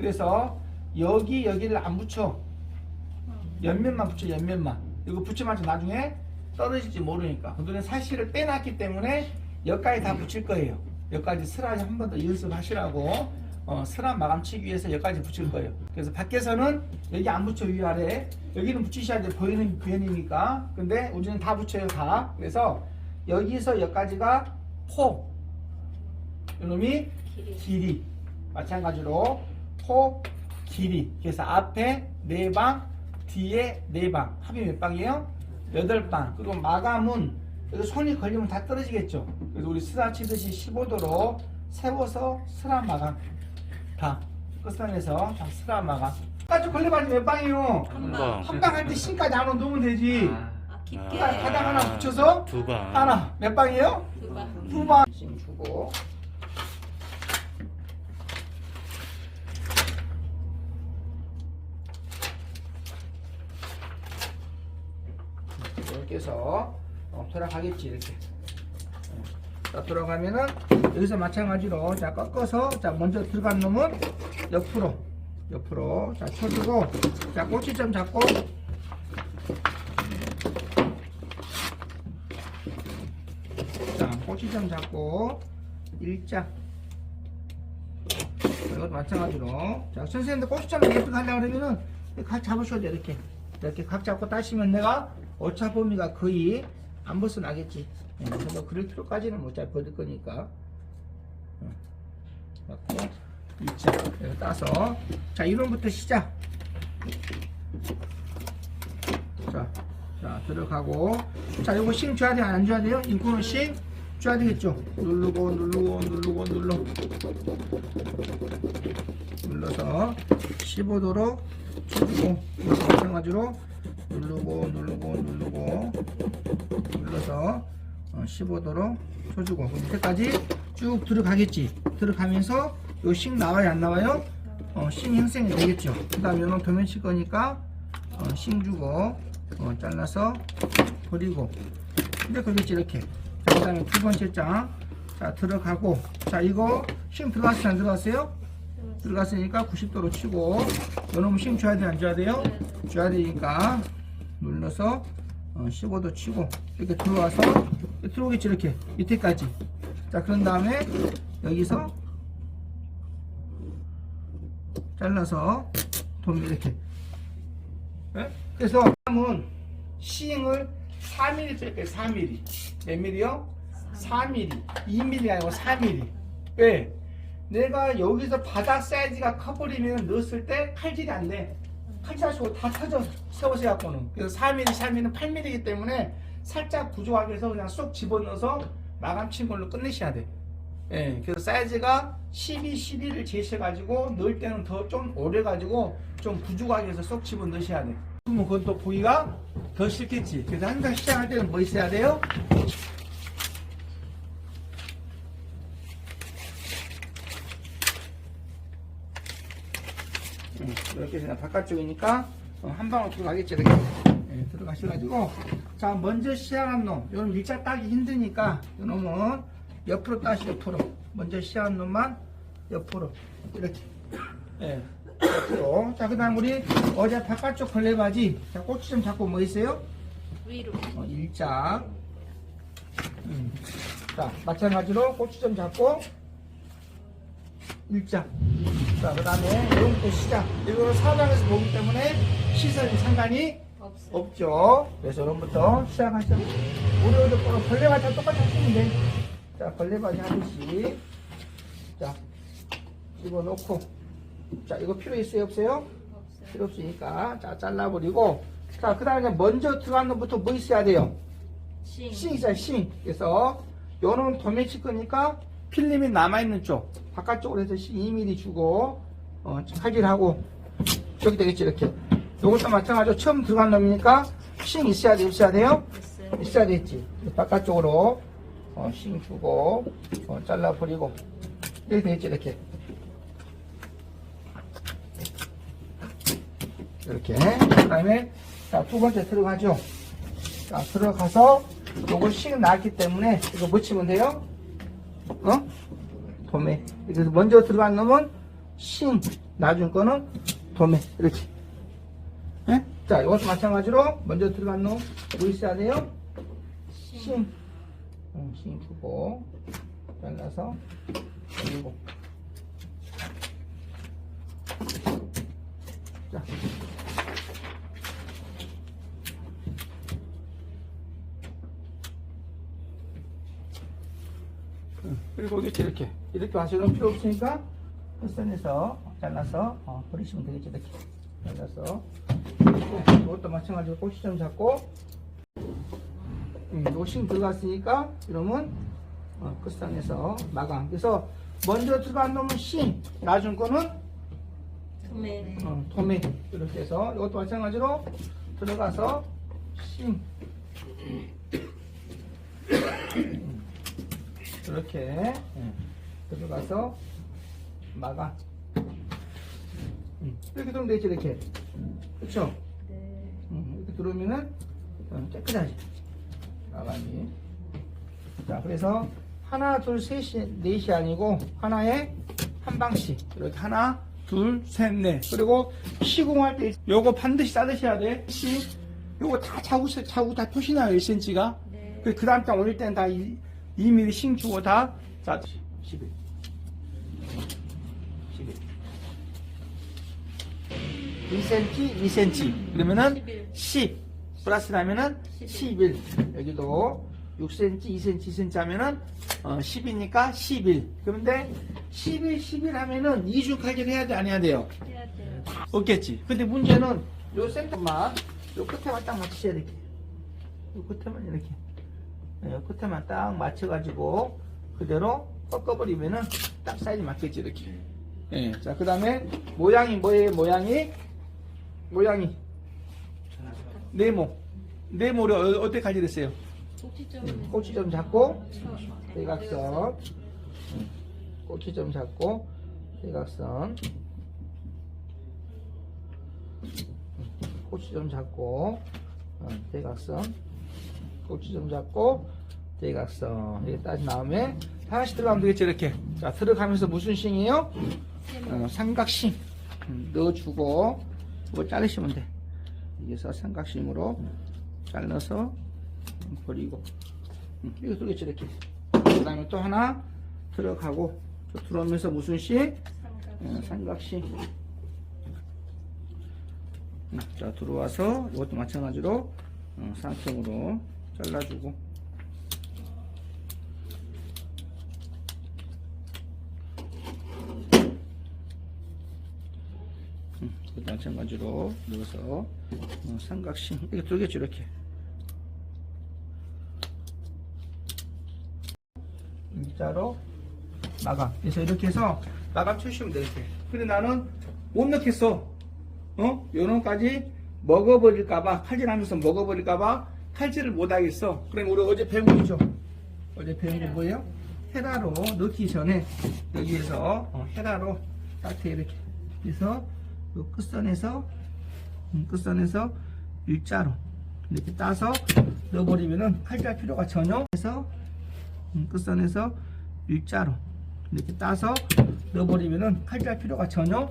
그래서 여기 여기를 안 붙여. 옆면만 붙여 옆면만. 이거 붙이면 나중에 떨어질지 모르니까. 그들은 사실을 빼놨기 때문에 여기까지 다 붙일 거예요. 여기까지 슬라지 한번 더 연습하시라고 어, 슬라 마감 치기 위해서 여기까지 붙일 거예요. 그래서 밖에서는 여기 안 붙여 위아래 여기는 붙이셔야 돼 보이는 변이니까. 근데 우리는 다 붙여요 다. 그래서 여기서 여기까지가 포. 이놈이 길이. 길이 마찬가지로 포 길이 그래서 앞에 네 방 뒤에 네 방 합이 몇 방이에요? 여덟 방 그리고 마감은 여기 손이 걸리면 다 떨어지겠죠 그래서 우리 스라 치듯이 15도로 세워서 스라 마감 다 끝선에서 다 스라 마감 까지 걸려봐지 몇 방이에요? 한 방. 방. 한 방 할 때 신까지 안 넣으면 되지 아, 깊게. 아, 가장 하나 붙여서 두 방. 하나 몇 방이에요? 두 방. 두방 씩 주고 이렇게 해서 어, 돌아가겠지 이렇게 어, 자 돌아가면은 여기서 마찬가지로 자 꺾어서 자 먼저 들어간 놈은 옆으로 옆으로 자 쳐주고 자 꼬치점 잡고 자, 꼬치점 잡고 일자. 이것도 마찬가지로. 자, 선생님들 꼬치점 예쁘게 하려고 그러면은 각 잡으셔도 돼, 이렇게. 이렇게 각 잡고 따시면 내가 오차 범위가 거의 안 벗어나겠지. 예, 뭐 그럴 필요까지는 못잘 버릴 거니까. 어, 맞고, 일자. 이거 따서. 자, 1번부터 시작. 자, 자 들어가고 자 요거 싱 줘야 돼요 안 줘야 돼요? 인코는 싱 줘야 되겠죠 누르고 누르고 누르고 눌러 눌러서 15도로 쳐주고 마찬가지로 누르고 누르고 누르고. 눌러서 어, 15도로 쳐주고. 그럼 밑에까지 쭉 들어가겠지? 들어가면서 요싱 나와요 안 나와요? 어, 싱 형성이 되겠죠? 그 다음에 요는 도면 칠 거니까 어, 싱 주고 어, 잘라서 버리고. 이제 그겠지 이렇게. 자, 그 다음에 두 번째 장자 들어가고. 자 이거 싱 들어갔어요 안 들어갔어요? 들어갔으니까 90도로 치고. 요놈은 싱 줘야 돼 안 줘야 돼요? 줘야 되니까 눌러서 어, 15도 치고 이렇게 들어와서 들어오겠지 이렇게. 밑에까지. 자 그런 다음에 여기서 잘라서 돔 이렇게. 예? 그래서 다음은 시잉을 4mm 뺄게요 4mm 몇 mm요? 4mm 2mm 아니고 4mm 왜? 내가 여기서 바닥 사이즈가 커버리면 넣었을 때 칼질이 안돼 칼질하시고 다 터져 세워서 갖고는 그래서 4mm 4mm는 8mm이기 때문에 살짝 부족하게 해서 그냥 쏙 집어넣어서 마감 친 걸로 끝내셔야 돼 예, 그래서 사이즈가 12, 11을 제시해가지고 넣을 때는 더 좀 오래 가지고 좀 부족하게 해서 쏙 집어 넣으셔야 돼. 그러면 그건 또 보기가 더 싫겠지. 그래서 항상 시작할 때는 뭐 있어야 돼요? 음, 그냥 바깥쪽이니까 어, 한 방울 들어가겠지 이렇게. 예, 들어가셔가지고. 자 먼저 시작한 놈. 이건 일자 따기 힘드니까 이 놈은 옆으로 따시 옆으로. 먼저 시작한 놈만 옆으로. 이렇게. 예. 옆으로. 자 그 다음 우리 어제 바깥쪽 걸레바지. 자 꼬치 좀 잡고 뭐 있어요? 위로. 어, 일자. 음. 자 마찬가지로 꼬치 좀 잡고. 일자 자 그 다음에 이런부터 시작 이거는 사방에서 보기 때문에 시선이 상관이. 없죠 그래서 이런부터 시작하시죠 우리 어디 거는 벌레바지 똑같이 하시면 돼 자 벌레바지 하듯이 자 집어넣고 자 이거 필요 있어요 없어요? 없어. 필요 없으니까 자 잘라버리고 자 그 다음에 먼저 들어간 놈부터 뭐 있어야 돼요? 싱. 싱 있어요 싱 그래서 요놈 도매칠 거니까 필름이 남아있는 쪽 바깥쪽으로 해서 싱 2mm 주고 어, 칼질하고 저기 되겠지 이렇게. 요것도 마찬가지로 처음 들어간 놈이니까 싱 있어야 돼 있어야 돼요? 있어야 되겠지. 바깥쪽으로 어, 싱 주고 어, 잘라버리고. 이렇게 되겠지 이렇게. 이렇게. 그 다음에 자두 번째 들어가죠. 자 들어가서 요걸 씩 나왔기 때문에 이거 묻히면 돼요 어? 도매. 그래서 먼저 들어간 놈은 싱 나중 거는 도매. 이렇게. 예? 자 이것도 마찬가지로 먼저 들어간 놈 보이셔야 돼요? 싱 음, 싱 주고 잘라서. 그리고 그리고 이렇게 이렇게. 이렇게 하시는 필요 없으니까 끝선에서 잘라서 어, 버리시면 되겠죠. 이렇게 잘라서. 이것도 마찬가지로 꼭지점 잡고. 음, 노싱 들어갔으니까 이러면 어, 끝선에서 마감. 그래서 먼저 들어간 놈은 싱 나중 거는 도매. 어, 도매 이렇게 해서 이것도 마찬가지로 들어가서 심 이렇게 예, 들어가서 막아. 음, 이렇게 들어오면 되지 이렇게. 그쵸? 네. 음, 이렇게 들어오면은 어, 깨끗하지. 마감이 자 그래서 하나 둘 셋이 넷이 아니고 하나에 한 방씩. 이렇게 하나 둘 셋 넷. 그리고 시공할 때 요거 반드시 따르셔야 돼. 시, 요거 다 자구 자구 다 표시나요 1cm가? 네. 그 다음 장 올릴 때는 다 2, 2mm 싱 주고 다 자, 11 11 2cm 2cm 그러면은 11. 10 플러스 나면은 11 여기도 6cm 2cm 2cm 하면은 어, 10이니까 11 그런데 11 11 하면은 이중 칼질 해야 돼 안 해야 돼요? 해야 돼요. 없겠지. 근데 문제는 요 센터만 요 끝에만 딱 맞추셔야 돼. 요 끝에만 이렇게 네, 요 끝에만 딱 맞춰가지고 그대로 꺾어버리면은 딱 사이즈 맞겠지 이렇게 예, 자, 그 다음에 모양이 뭐예요? 모양이 모양이 네모 네모를 어- 어떻게 칼질했어요? 꼭지점은 꼭지점 잡고 쳐. 대각선 꼭지점 잡고 대각선 꼭지점 잡고 어, 대각선 꼭지점 잡고 대각선 이렇게 따진 다음에 하나씩 들어가면 되겠죠 이렇게. 자 들어가면서 무슨 싱이에요? 어, 삼각싱. 음, 넣어주고 이거 자르시면 돼. 여기서 삼각싱으로 잘라서 버리고. 음, 이거 들어겠죠 이렇게. 그 다음에 또 하나 들어가고 또 들어오면서 무슨 싱? 어, 삼각싱. 음, 자 들어와서 이것도 마찬가지로 어, 삼각형으로 잘라주고 음, 마찬가지로 넣어서 어, 삼각싱 이렇게 들겠죠 이렇게 일자로 마감. 그래서 이렇게 해서 마감 쳐주시면 돼, 이렇게. 근데 나는 못 넣겠어. 어? 요놈까지 먹어버릴까봐, 칼질하면서 먹어버릴까봐 칼질을 못 하겠어. 그럼 우리 어제 배운 거 있죠? 어제 배운 게 뭐예요? 헤라로 넣기 전에 여기에서 어, 헤라로 딱 돼, 이렇게. 그래서 요 끝선에서, 음, 끝선에서 일자로 이렇게 따서 넣어버리면은 칼질 필요가 전혀 해서 음, 끝선에서 일자로 이렇게 따서 넣어버리면은 칼질 필요가 전혀